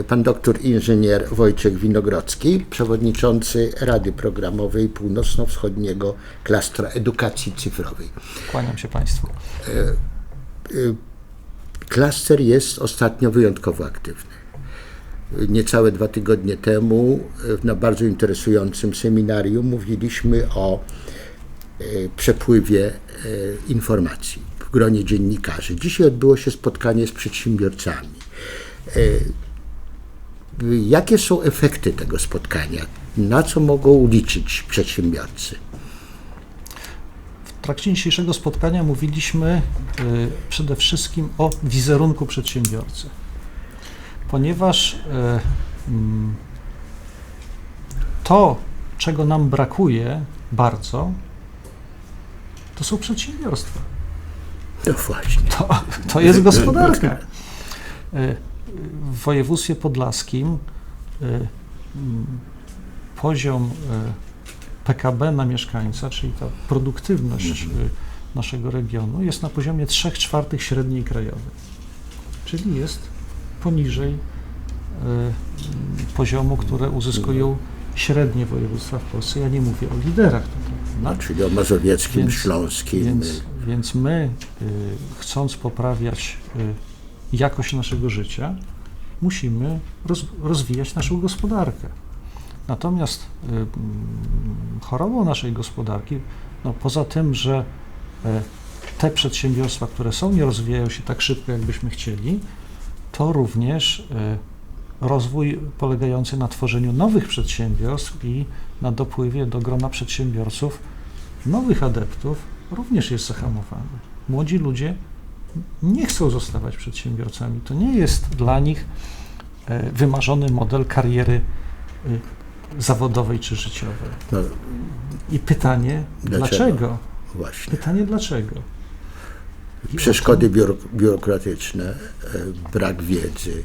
e, pan doktor inżynier Wojciech Winogrodzki, przewodniczący Rady Programowej Północno-Wschodniego Klastra Edukacji Cyfrowej. Kłaniam się Państwu. Klaster jest ostatnio wyjątkowo aktywny. Niecałe dwa tygodnie temu e, na bardzo interesującym seminarium mówiliśmy o e, przepływie e, informacji w gronie dziennikarzy. Dzisiaj odbyło się spotkanie z przedsiębiorcami. Jakie są efekty tego spotkania? Na co mogą liczyć przedsiębiorcy? W trakcie dzisiejszego spotkania mówiliśmy y, przede wszystkim o wizerunku przedsiębiorcy, ponieważ y, mm, to, czego nam brakuje bardzo, to są przedsiębiorstwa. No właśnie. To, to jest gospodarka. W województwie podlaskim y, mm, poziom y, PKB na mieszkańca, czyli ta produktywność y, naszego regionu jest na poziomie 3 czwartych średniej krajowej. Czyli jest poniżej poziomu, które uzyskują średnie województwa w Polsce. Ja nie mówię o liderach tutaj. No, czyli o mazowieckim, Więc- śląskim. Więc, więc my, chcąc poprawiać jakość naszego życia, musimy roz, rozwijać naszą gospodarkę. Natomiast y, chorobą naszej gospodarki, no, poza tym, że e, te przedsiębiorstwa, które są, nie rozwijają się tak szybko, jakbyśmy chcieli, to również e, rozwój polegający na tworzeniu nowych przedsiębiorstw i na dopływie do grona przedsiębiorców nowych adeptów również jest zahamowany. Młodzi ludzie nie chcą zostawać przedsiębiorcami. To nie jest dla nich e, wymarzony model kariery e, zawodowej czy życiowej. No, I pytanie, Dlaczego? dlaczego? właśnie. Pytanie, dlaczego? I Przeszkody biuro, biurokratyczne, e, brak wiedzy,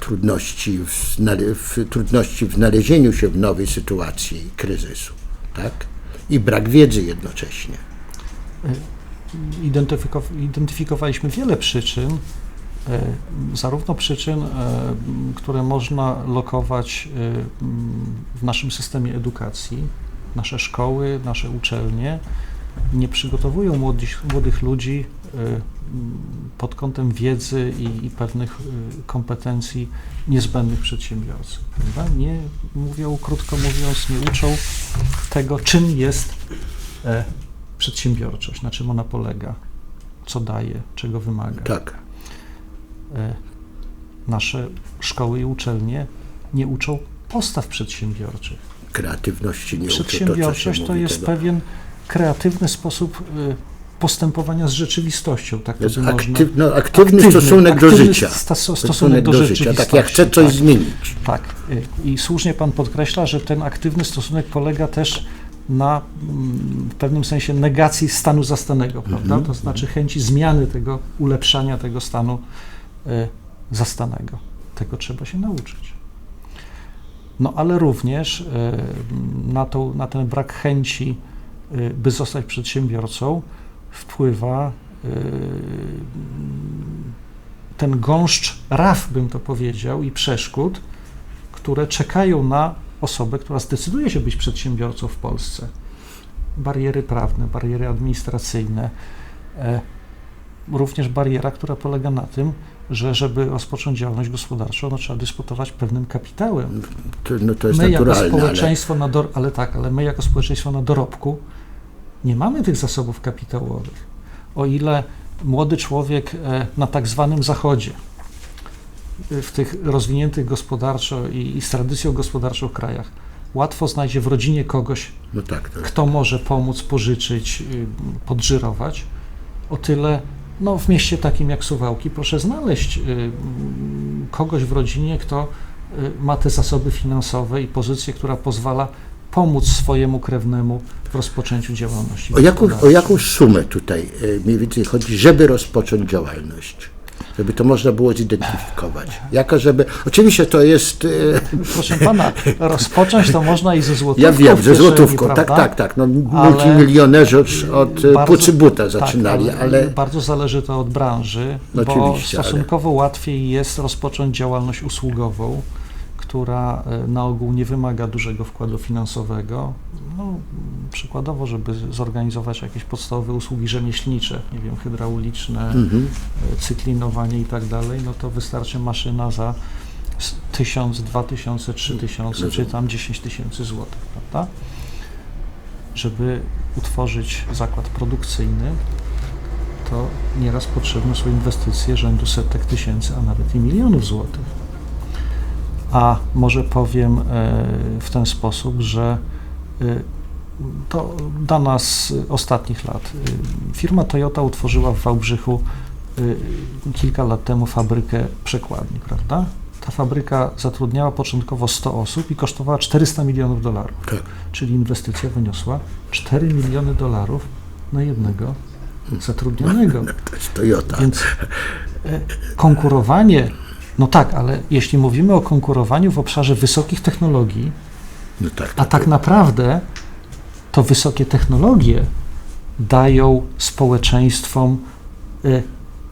trudności w, w, trudności w znalezieniu się w nowej sytuacji kryzysu, tak? I brak wiedzy jednocześnie. Identyfikow- identyfikowaliśmy wiele przyczyn, e, zarówno przyczyn, e, które można lokować e, w naszym systemie edukacji. Nasze szkoły, nasze uczelnie nie przygotowują młodych, młodych ludzi pod kątem wiedzy i, i pewnych kompetencji niezbędnych przedsiębiorcy. Prawda? Nie mówią, krótko mówiąc, nie uczą tego, czym jest przedsiębiorczość, na czym ona polega, co daje, czego wymaga. Tak. E, Nasze szkoły i uczelnie nie uczą postaw przedsiębiorczych. Kreatywności nie to, Przedsiębiorczość to mówi jest tego. pewien kreatywny sposób e, postępowania z rzeczywistością, tak to Jest można... aktyw, no, aktywny, Aktywny- stosunek do aktywny życia. sta- stosunek do Tak, rzeczywistości, jak chcę coś tak. zmienić. Tak. y, I słusznie Pan podkreśla, że ten aktywny stosunek polega też na mm, w pewnym sensie negacji stanu zastanego, prawda? To znaczy chęci zmiany tego, ulepszania tego stanu y, zastanego. Tego trzeba się nauczyć. No ale również y, na, tą, na ten brak chęci, y, by zostać przedsiębiorcą, wpływa y, ten gąszcz raf, bym to powiedział, i przeszkód, które czekają na osobę, która zdecyduje się być przedsiębiorcą w Polsce. Bariery prawne, bariery administracyjne, e, również bariera, która polega na tym, że żeby rozpocząć działalność gospodarczą, no, trzeba dysponować pewnym kapitałem. To, no, to jest My jako naturalne, ale społeczeństwo na dor- ale tak, ale my jako społeczeństwo na dorobku nie mamy tych zasobów kapitałowych. O ile młody człowiek e, na tak zwanym zachodzie, w tych rozwiniętych gospodarczo i, i z tradycją gospodarczą krajach, łatwo znajdzie w rodzinie kogoś, no tak, to kto może pomóc, pożyczyć, y, podżyrować, o tyle no, w mieście takim jak Suwałki proszę znaleźć y, kogoś w rodzinie, kto y, ma te zasoby finansowe i pozycję, która pozwala pomóc swojemu krewnemu w rozpoczęciu działalności. O jaką, o jaką sumę tutaj mniej więcej chodzi, żeby rozpocząć działalność? Żeby to można było zidentyfikować. Jako żeby, oczywiście to jest, e, Proszę pana, rozpocząć to można i ze złotówką. ja wiem, kieszeni, złotówką, tak, prawda? tak, tak, no Ale- multimilionerzy od, od Bardzo- pucy buta tak, zaczynali, ale Bardzo zależy to od branży, No bo oczywiście, ale- stosunkowo łatwiej jest rozpocząć działalność usługową, która e, na ogół nie wymaga dużego wkładu finansowego. No, przykładowo, żeby zorganizować jakieś podstawowe usługi rzemieślnicze, nie wiem, hydrauliczne, mhm. cyklinowanie i tak dalej, no to wystarczy maszyna za s- 1000, 2000, 3000 czy tam 10 tysięcy złotych, prawda? Żeby utworzyć zakład produkcyjny, to nieraz potrzebne są inwestycje rzędu setek tysięcy, a nawet i milionów złotych. A może powiem e, w ten sposób, że to dana z ostatnich lat. E, Firma Toyota utworzyła w Wałbrzychu y, kilka lat temu fabrykę przekładni, prawda? Ta fabryka zatrudniała początkowo 100 osób i kosztowała 400 milionów dolarów, tak. czyli inwestycja wyniosła 4 miliony dolarów na jednego zatrudnionego. to jest Toyota. Więc e, konkurowanie, no tak, ale jeśli mówimy o konkurowaniu w obszarze wysokich technologii, No tak, a tak naprawdę to wysokie technologie dają społeczeństwom e,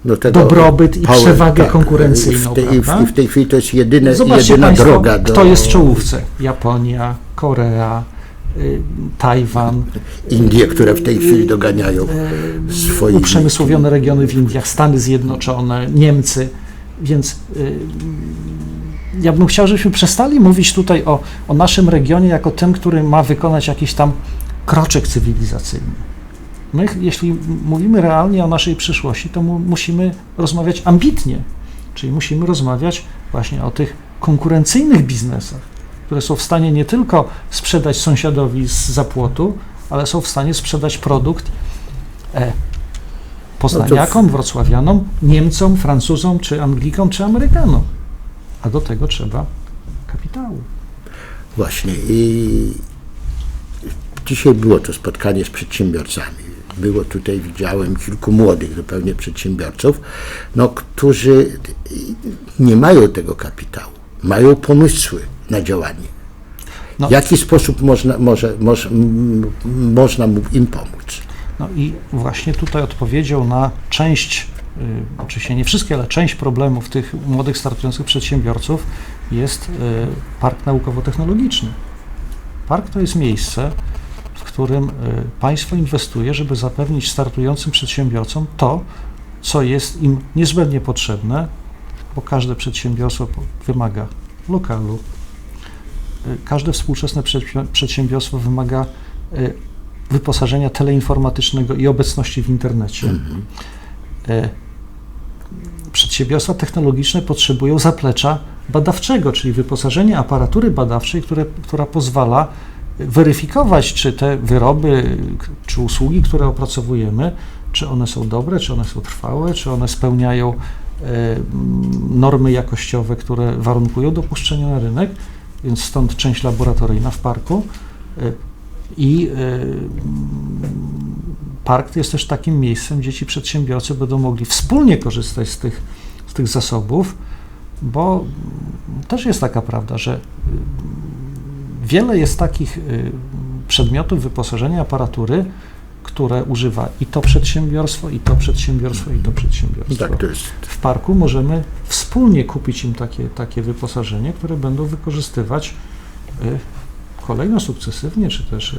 no dobrobyt i power, przewagę tak, konkurencyjną, I w, tej, i w? I w tej chwili to jest jedyne, Zobaczcie jedyna Państwo, droga do kto jest w czołówce. Japonia, Korea, y, Tajwan, Indie, które w tej chwili doganiają swoje. uprzemysłowione regiony w Indiach, Stany Zjednoczone, Niemcy. Więc y, ja bym chciał, żebyśmy przestali mówić tutaj o, o naszym regionie jako tym, który ma wykonać jakiś tam kroczek cywilizacyjny. My, jeśli mówimy realnie o naszej przyszłości, to mu, musimy rozmawiać ambitnie, czyli musimy rozmawiać właśnie o tych konkurencyjnych biznesach, które są w stanie nie tylko sprzedać sąsiadowi z zapłotu, ale są w stanie sprzedać produkt e, poznaniakom, wrocławianom, Niemcom, Francuzom, czy Anglikom, czy Amerykanom. A do tego trzeba kapitału. Właśnie. I dzisiaj było to spotkanie z przedsiębiorcami. Było tutaj, widziałem kilku młodych zupełnie przedsiębiorców, no, którzy nie mają tego kapitału. Mają pomysły na działanie. No. W jaki sposób można, może, może, można mu im pomóc? No i właśnie tutaj odpowiedzią na część, oczywiście nie wszystkie, ale część problemów tych młodych startujących przedsiębiorców jest y, park naukowo-technologiczny. Park to jest miejsce, w którym y, państwo inwestuje, żeby zapewnić startującym przedsiębiorcom to, co jest im niezbędnie potrzebne, bo każde przedsiębiorstwo wymaga lokalu, y, każde współczesne przedsi- przedsiębiorstwo wymaga y, wyposażenia teleinformatycznego i obecności w internecie. E, Przedsiębiorstwa technologiczne potrzebują zaplecza badawczego, czyli wyposażenia aparatury badawczej, które, która pozwala weryfikować, czy te wyroby, czy usługi, które opracowujemy, czy one są dobre, czy one są trwałe, czy one spełniają e, normy jakościowe, które warunkują dopuszczenie na rynek, więc stąd część laboratoryjna w parku. E, I e, park jest też takim miejscem, gdzie ci przedsiębiorcy będą mogli wspólnie korzystać z tych, z tych zasobów, bo też jest taka prawda, że y, wiele jest takich y, przedmiotów wyposażenia aparatury, które używa i to przedsiębiorstwo, i to przedsiębiorstwo, i to przedsiębiorstwo. Tak, to jest W parku możemy wspólnie kupić im takie, takie wyposażenie, które będą wykorzystywać y, kolejno sukcesywnie, czy też y,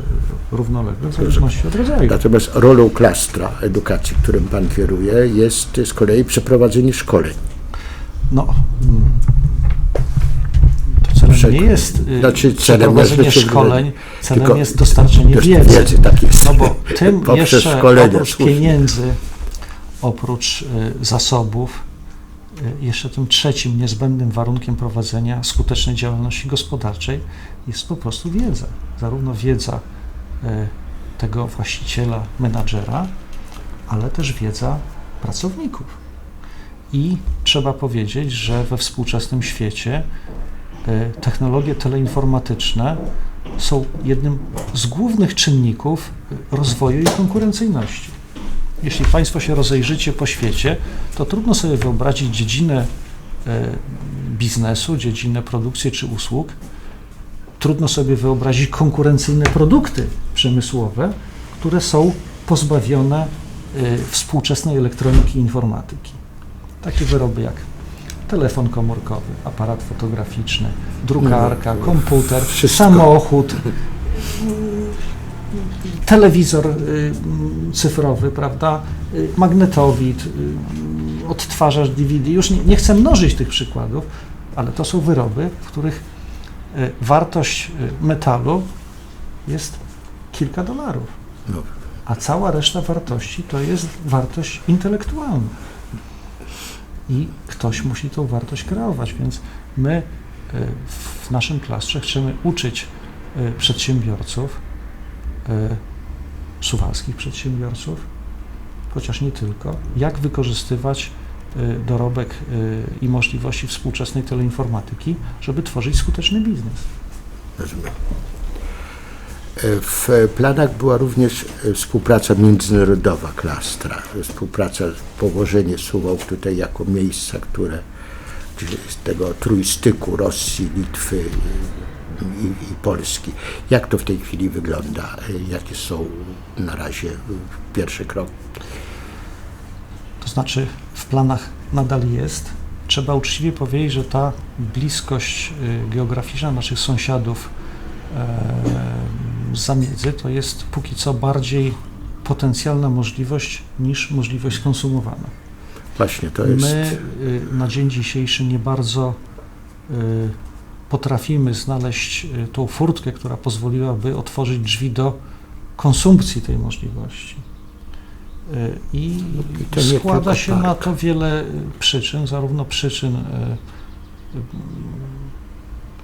równolegle, w zależności od rodzaju. Natomiast rolą klastra edukacji, którym Pan kieruje, jest z kolei przeprowadzenie szkoleń. No, mm, to celem Przed- nie jest y, znaczy celem przeprowadzenie jest- szkoleń, celem tylko jest dostarczenie wiedzy. wiedzy, tak jest. No bo tym Poprzez jeszcze oprócz pieniędzy, oprócz y, zasobów, jeszcze tym trzecim niezbędnym warunkiem prowadzenia skutecznej działalności gospodarczej jest po prostu wiedza. Zarówno wiedza y, tego właściciela, menadżera, ale też wiedza pracowników. I trzeba powiedzieć, że we współczesnym świecie y, technologie teleinformatyczne są jednym z głównych czynników rozwoju i konkurencyjności. Jeśli Państwo się rozejrzycie po świecie, to trudno sobie wyobrazić dziedzinę e, biznesu, dziedzinę produkcji czy usług. Trudno sobie wyobrazić konkurencyjne produkty przemysłowe, które są pozbawione e, współczesnej elektroniki i informatyki. Takie wyroby jak telefon komórkowy, aparat fotograficzny, drukarka, No, komputer, wszystko. samochód, telewizor y, cyfrowy, prawda, y, magnetowid, y, odtwarzacz DVD. Już nie, nie chcę mnożyć tych przykładów, ale to są wyroby, w których wartość metalu jest kilka dolarów, No, a cała reszta wartości to jest wartość intelektualna. I ktoś musi tą wartość kreować, więc my w naszym klastrze chcemy uczyć przedsiębiorców, suwalskich przedsiębiorców, chociaż nie tylko, jak wykorzystywać y, dorobek y, i możliwości współczesnej teleinformatyki, żeby tworzyć skuteczny biznes. rozumiem. E, W planach była również e, współpraca międzynarodowa klastra, współpraca, położenie Suwałk tutaj jako miejsca, które z tego trójstyku Rosji, Litwy i, i Polski. Jak to w tej chwili wygląda? E, Jakie są na razie e, pierwsze kroki? To znaczy w planach nadal jest. Trzeba uczciwie powiedzieć, że ta bliskość y, geograficzna naszych sąsiadów e, z zamiedzy to jest póki co bardziej potencjalna możliwość niż możliwość skonsumowana. Właśnie to jest. My y, na dzień dzisiejszy nie bardzo y, potrafimy znaleźć y, tą furtkę, która pozwoliłaby otworzyć drzwi do konsumpcji tej możliwości. Y, I nie składa się na park. to wiele przyczyn, zarówno przyczyn y,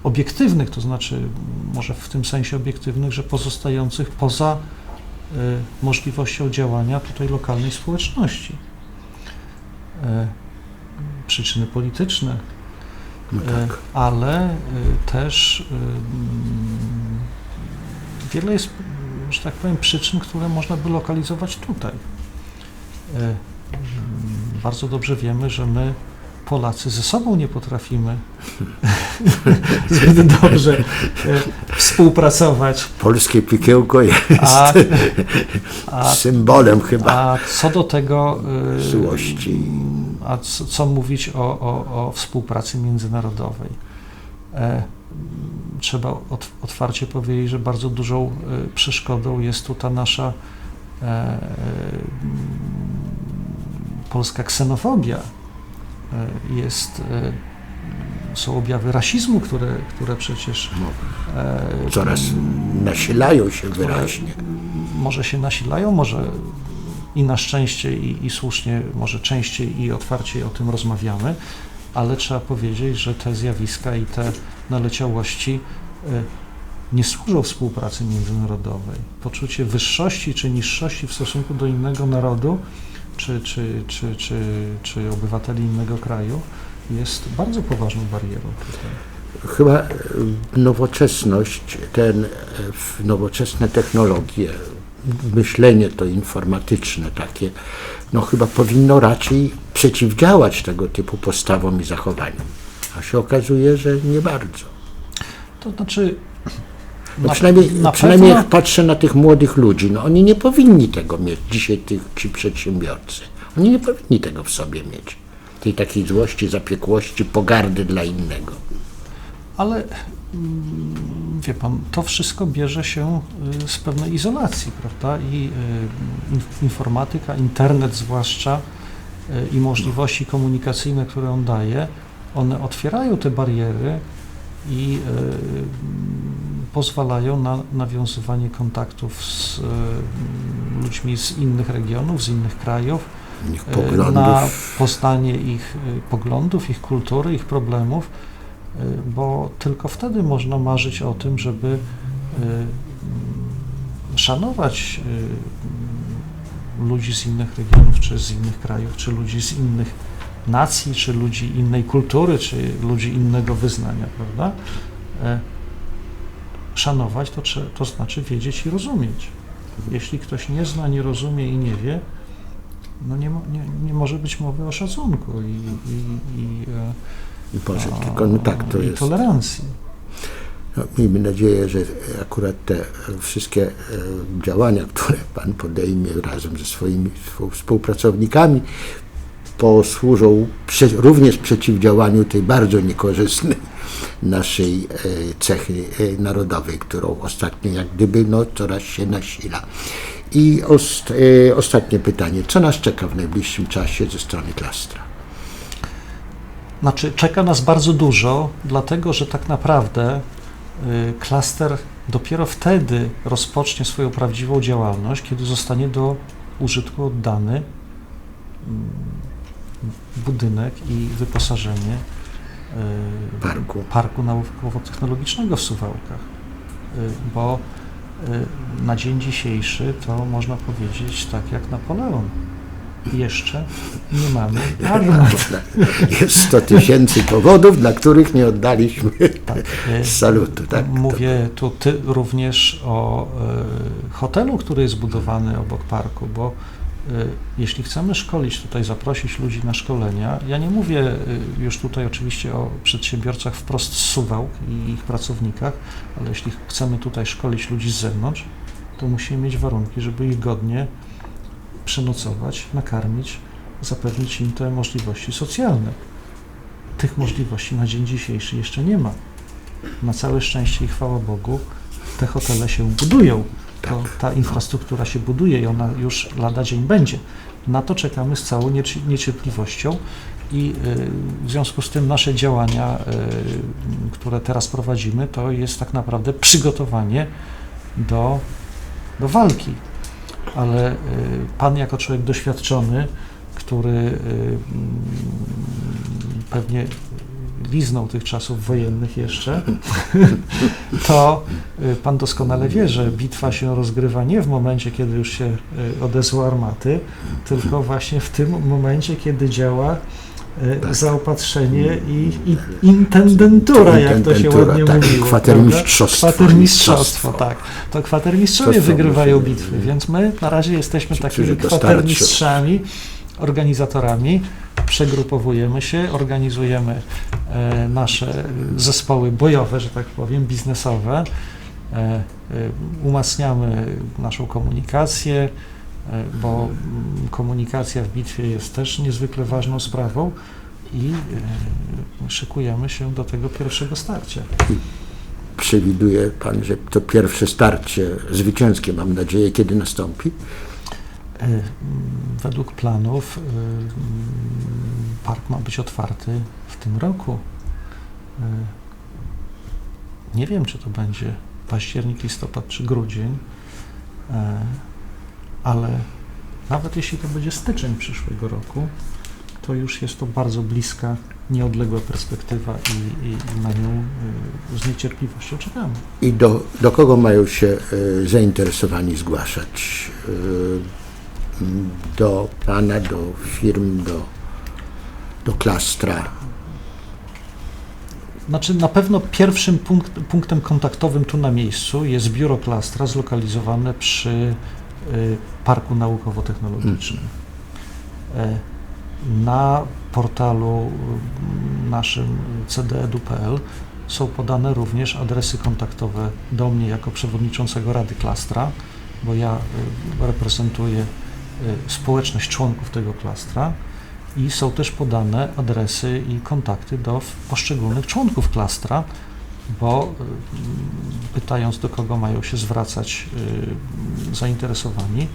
obiektywnych, to znaczy może w tym sensie obiektywnych, że pozostających poza możliwością działania tutaj lokalnej społeczności. E, Przyczyny polityczne, No e, tak. ale y, też mm, wiele jest, że tak powiem, przyczyn, które można by lokalizować tutaj. E, Bardzo dobrze wiemy, że my, Polacy, ze sobą nie potrafimy zbyt dobrze e, współpracować, Polskie pikiełko jest a, a, symbolem chyba a co do tego złości. A co, co mówić o, o, o współpracy międzynarodowej? E, trzeba ot, otwarcie powiedzieć, że bardzo dużą e, przeszkodą jest tu ta nasza e, polska ksenofobia. Jest, są objawy rasizmu, które, które przecież e, Coraz nasilają się wyraźnie. może się nasilają, może i na szczęście, i, i słusznie, może częściej i otwarciej o tym rozmawiamy, ale trzeba powiedzieć, że te zjawiska i te naleciałości y, nie służą współpracy międzynarodowej. Poczucie wyższości czy niższości w stosunku do innego narodu, czy, czy, czy, czy, czy obywateli innego kraju jest bardzo poważną barierą tutaj. Chyba e, nowoczesność, ten, e, nowoczesne technologie, myślenie to informatyczne takie, no chyba powinno raczej przeciwdziałać tego typu postawom i zachowaniom. A się okazuje, że nie bardzo. To znaczy, No na- przynajmniej na przynajmniej jak patrzę na tych młodych ludzi, no oni nie powinni tego mieć, dzisiaj tych, ci przedsiębiorcy. Oni nie powinni tego w sobie mieć. Tej takiej złości, zapiekłości, pogardy dla innego. Ale mm, wie pan, to wszystko bierze się y, z pewnej izolacji, prawda? I y, inf- informatyka, internet zwłaszcza y, i możliwości komunikacyjne, które on daje, one otwierają te bariery i pozwalają na nawiązywanie kontaktów z ludźmi z innych regionów, z innych krajów, Ich na poznanie ich poglądów, ich kultury, ich problemów, bo tylko wtedy można marzyć o tym, żeby e, mm, szanować mm, ludzi z innych regionów, czy z innych krajów, czy ludzi z innych nacji, czy ludzi innej kultury, czy ludzi innego wyznania, prawda? E, Szanować to, to znaczy wiedzieć i rozumieć. Jeśli ktoś nie zna, nie rozumie i nie wie, no nie, nie, nie może być mowy o szacunku i, i, i, e, I może tylko, no tak, to i jest. tolerancji. No, miejmy nadzieję, że akurat te wszystkie e, działania, które Pan podejmie razem ze swoimi współ- współpracownikami, posłużą prze, również przeciwdziałaniu tej bardzo niekorzystnej naszej e, cechy e, narodowej, którą ostatnio jak gdyby no, coraz się nasila. I ost, ostatnie pytanie. Co nas czeka w najbliższym czasie ze strony klastra? Znaczy, czeka nas bardzo dużo, dlatego że tak naprawdę y, klaster dopiero wtedy rozpocznie swoją prawdziwą działalność, kiedy zostanie do użytku oddany mm, budynek i wyposażenie y, Parku. Parku Naukowo-Technologicznego w Suwałkach. Y, Bo na dzień dzisiejszy to można powiedzieć tak jak Napoleon. Jeszcze nie mamy armat. Jest 100 tysięcy powodów, dla których nie oddaliśmy Tak, y, salutu. Tak? Mówię tu ty również o y, hotelu, który jest budowany obok parku, bo y, jeśli chcemy szkolić tutaj, zaprosić ludzi na szkolenia, ja nie mówię y, już tutaj oczywiście o przedsiębiorcach wprost z Suwałk i ich pracownikach, ale jeśli chcemy tutaj szkolić ludzi z zewnątrz, to musimy mieć warunki, żeby ich godnie przenocować, nakarmić, zapewnić im te możliwości socjalne. Tych możliwości na dzień dzisiejszy jeszcze nie ma na całe szczęście i chwała Bogu, te hotele się budują. To, ta infrastruktura się buduje i ona już lada dzień będzie. Na to czekamy z całą nieci- niecierpliwością i y, w związku z tym nasze działania, y, które teraz prowadzimy, to jest tak naprawdę przygotowanie do, do walki. Ale y, Pan jako człowiek doświadczony, który y, mm, pewnie liznął tych czasów wojennych jeszcze, to y, pan doskonale wie, że bitwa się rozgrywa nie w momencie, kiedy już się y, odezły armaty, tylko właśnie w tym momencie, kiedy działa Tak. zaopatrzenie i, i intendentura, jak to się ładnie tak, mówiło. kwatermistrzostwo? Kwatermistrzostwo, mistrzostwo. tak. To kwatermistrzowie wygrywają bitwy, więc my na razie jesteśmy takimi kwatermistrzami, organizatorami. Przegrupowujemy się, organizujemy e, nasze zespoły bojowe, że tak powiem, biznesowe. E, e, umacniamy naszą komunikację, e, bo mm, komunikacja w bitwie jest też niezwykle ważną sprawą i e, szykujemy się do tego pierwszego starcia. Przewiduje Pan, że to pierwsze starcie zwycięskie, mam nadzieję, kiedy nastąpi? E, Według planów e, park ma być otwarty w tym roku. E, Nie wiem, czy to będzie październik, listopad czy grudzień, e, ale nawet jeśli to będzie styczeń przyszłego roku, to już jest to bardzo bliska, nieodległa perspektywa i, i, i na nią e, z niecierpliwością czekamy. I do, do kogo mają się e, zainteresowani zgłaszać? M, do Pana, do firm, do, do klastra? Znaczy na pewno pierwszym punkt, punktem kontaktowym tu na miejscu jest biuro Klastra zlokalizowane przy y, Parku Naukowo-Technologicznym. E, Na portalu y, naszym cdedu.pl są podane również adresy kontaktowe do mnie jako przewodniczącego Rady Klastra, bo ja y, reprezentuję y, społeczność członków tego klastra i są też podane adresy i kontakty do poszczególnych członków klastra, bo y, pytając do kogo mają się zwracać y, zainteresowani,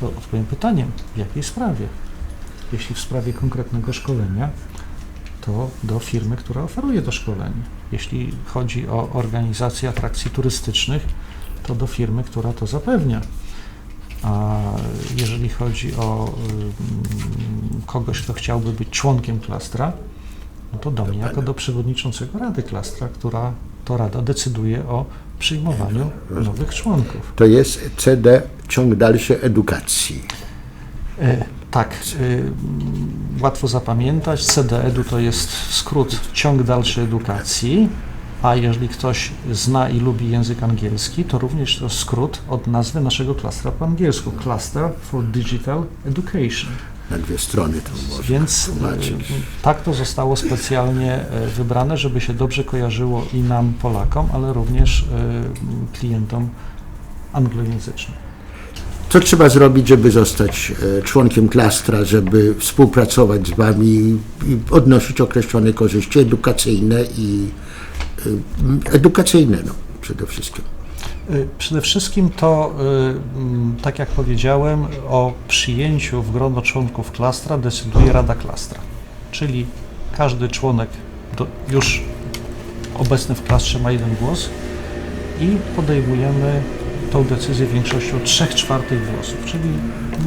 to odpowiem pytaniem, w jakiej sprawie? Jeśli w sprawie konkretnego szkolenia, to do firmy, która oferuje to szkolenie. Jeśli chodzi o organizację atrakcji turystycznych, to do firmy, która to zapewnia. A jeżeli chodzi o ym, kogoś, kto chciałby być członkiem klastra, no to do mnie jako do przewodniczącego Rady Klastra, która to Rada decyduje o przyjmowaniu nowych członków. To jest CD ciąg dalszy edukacji. E, tak, e, łatwo zapamiętać. CDEDU to jest skrót ciąg dalszy edukacji, a jeżeli ktoś zna i lubi język angielski, to również to skrót od nazwy naszego klastra po angielsku. Cluster for Digital Education. Na dwie strony to można Więc e, tłumaczyć. tak to zostało specjalnie e, wybrane, żeby się dobrze kojarzyło i nam, Polakom, ale również e, klientom anglojęzycznym. Co trzeba zrobić, żeby zostać członkiem klastra, żeby współpracować z Wami i odnosić określone korzyści edukacyjne i edukacyjne no, przede wszystkim. Y, Przede wszystkim to, y, mm, tak jak powiedziałem, o przyjęciu w grono członków klastra decyduje Rada Klastra, czyli każdy członek już obecny w klastrze ma jeden głos i podejmujemy tą decyzję większością 3 czwartych głosów, czyli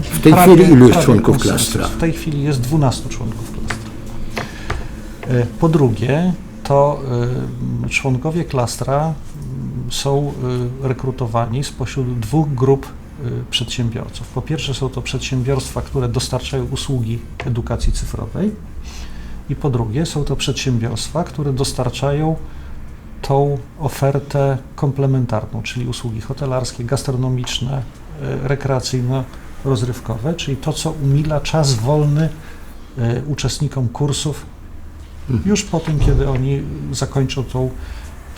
W tej chwili ilu jest członków konsensus. klastra? W tej chwili jest 12 członków klastra. Y, Po drugie, to członkowie klastra są y, rekrutowani spośród dwóch grup y, przedsiębiorców. Po pierwsze są to przedsiębiorstwa, które dostarczają usługi edukacji cyfrowej i po drugie są to przedsiębiorstwa, które dostarczają tą ofertę komplementarną, czyli usługi hotelarskie, gastronomiczne, y, rekreacyjno-rozrywkowe, czyli to, co umila czas wolny uczestnikom kursów już po tym, kiedy oni zakończą tą,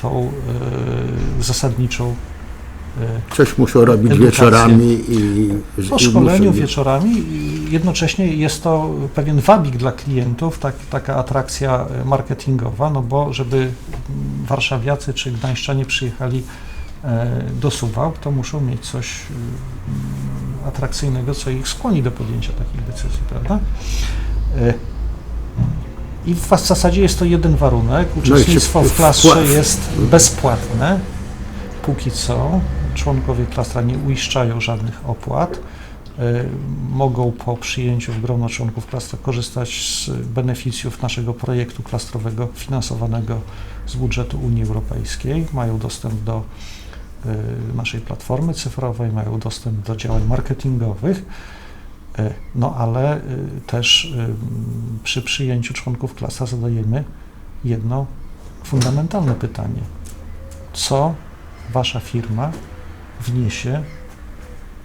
tą e, zasadniczą e, Coś muszą robić Edukację. wieczorami i, po szkoleniu wieczorami. i Jednocześnie jest to pewien wabik dla klientów, tak, taka atrakcja marketingowa, no bo żeby warszawiacy czy gdańszczanie przyjechali e, do Suwałk, to muszą mieć coś mm, atrakcyjnego, co ich skłoni do podjęcia takich decyzji, prawda? I w zasadzie jest to jeden warunek. No Uczestnictwo w klastrze jest bezpłatne. Póki co członkowie klastra nie uiszczają żadnych opłat. E, Mogą po przyjęciu w grono członków klastra korzystać z beneficjów naszego projektu klastrowego finansowanego z budżetu Unii Europejskiej. Mają dostęp do e, naszej platformy cyfrowej, mają dostęp do działań marketingowych. E, No ale e, też e, przy przyjęciu członków klastra zadajemy jedno fundamentalne pytanie. Co wasza firma wniesie,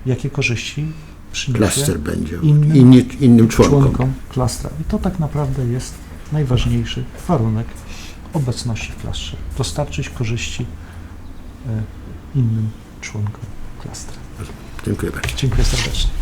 jakie korzyści przyniesie innym inni, innym członkom. członkom klastra. I to tak naprawdę jest najważniejszy warunek obecności w klastrze. Dostarczyć korzyści innym członkom klastra. Dziękuję bardzo. Dziękuję serdecznie.